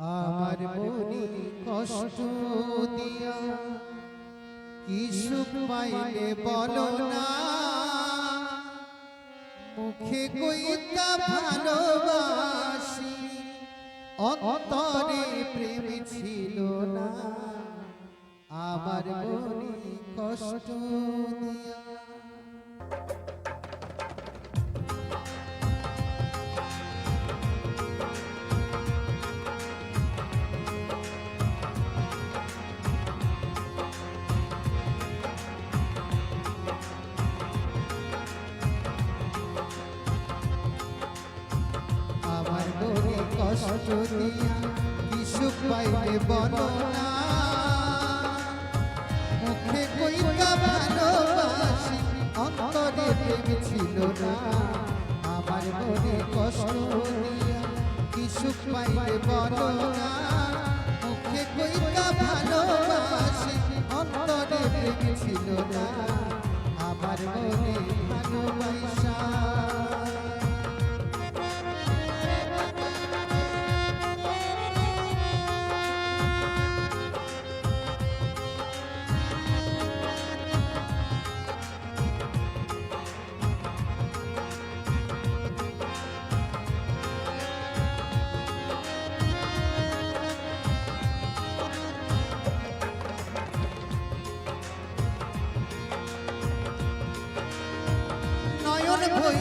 আমার মনে কষ্ট দিয়া কি সুখ পাইলে বলো না? মুখে কইতা ভালোবাসি অন্তরে প্রেম ছিল না। আমার মনে কষ্ট দিয়া কষ্ট দিয়া কি সুখ পাইলে না মুখে না। আমার মনে কষ্ট দিয়া কি সুখ পাইলে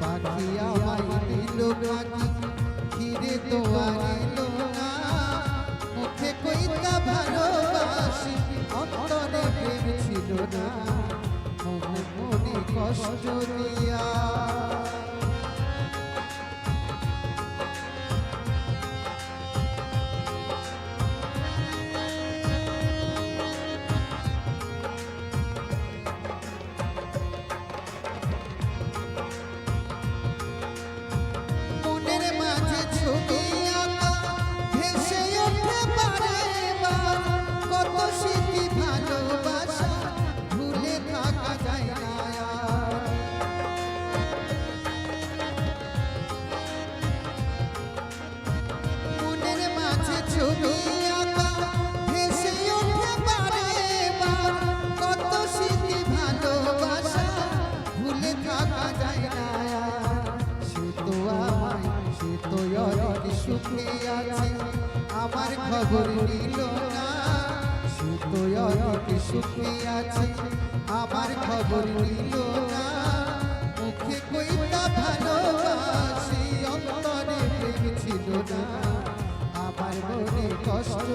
পাখি আমায় দিল পাখি ফিরে তো আর এলো না। মুখে কইতা ভালোবাসি অন্তরে প্রেম ছিল না। মনে কষ্ট দিয়া সুখে আছে, আমার খবর নিল না। সে তো অনেক সুখে আছে, আমার খবর নিল না। মুখে কইতা ভালোবাসি, অন্তরে প্রেম ছিল না। আমার মনে কষ্ট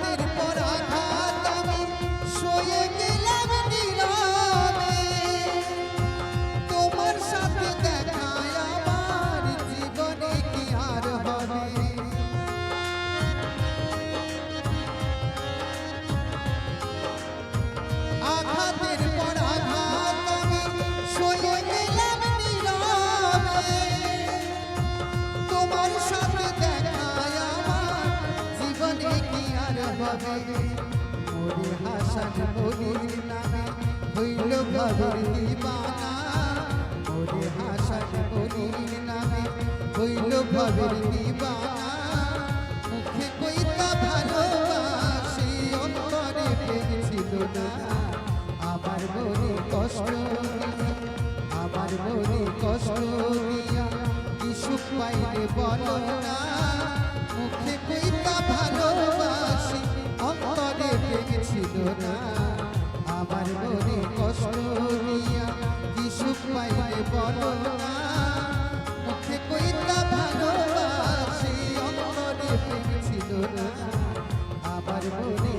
আঘাতের হবে মোরে হাসান মরির নামে হইল খবর দিবানা মোরে হাসান মরির নামে হইল খবর দিবানা মুখে কইতা ভালোবাসি অন্তরে প্রেম না আমার মনে কষ্ট আমার মনে কষ্ট দিয়া কি সুখ পাইলে বলো না মুখে কইতা বেদনা আমার মনে কষ্ট দিয়া কি সুখ পাইলে বলো না মুখে কইতা ভালোবাসি, অন্তরে পেয়েছিল না। আমার মনে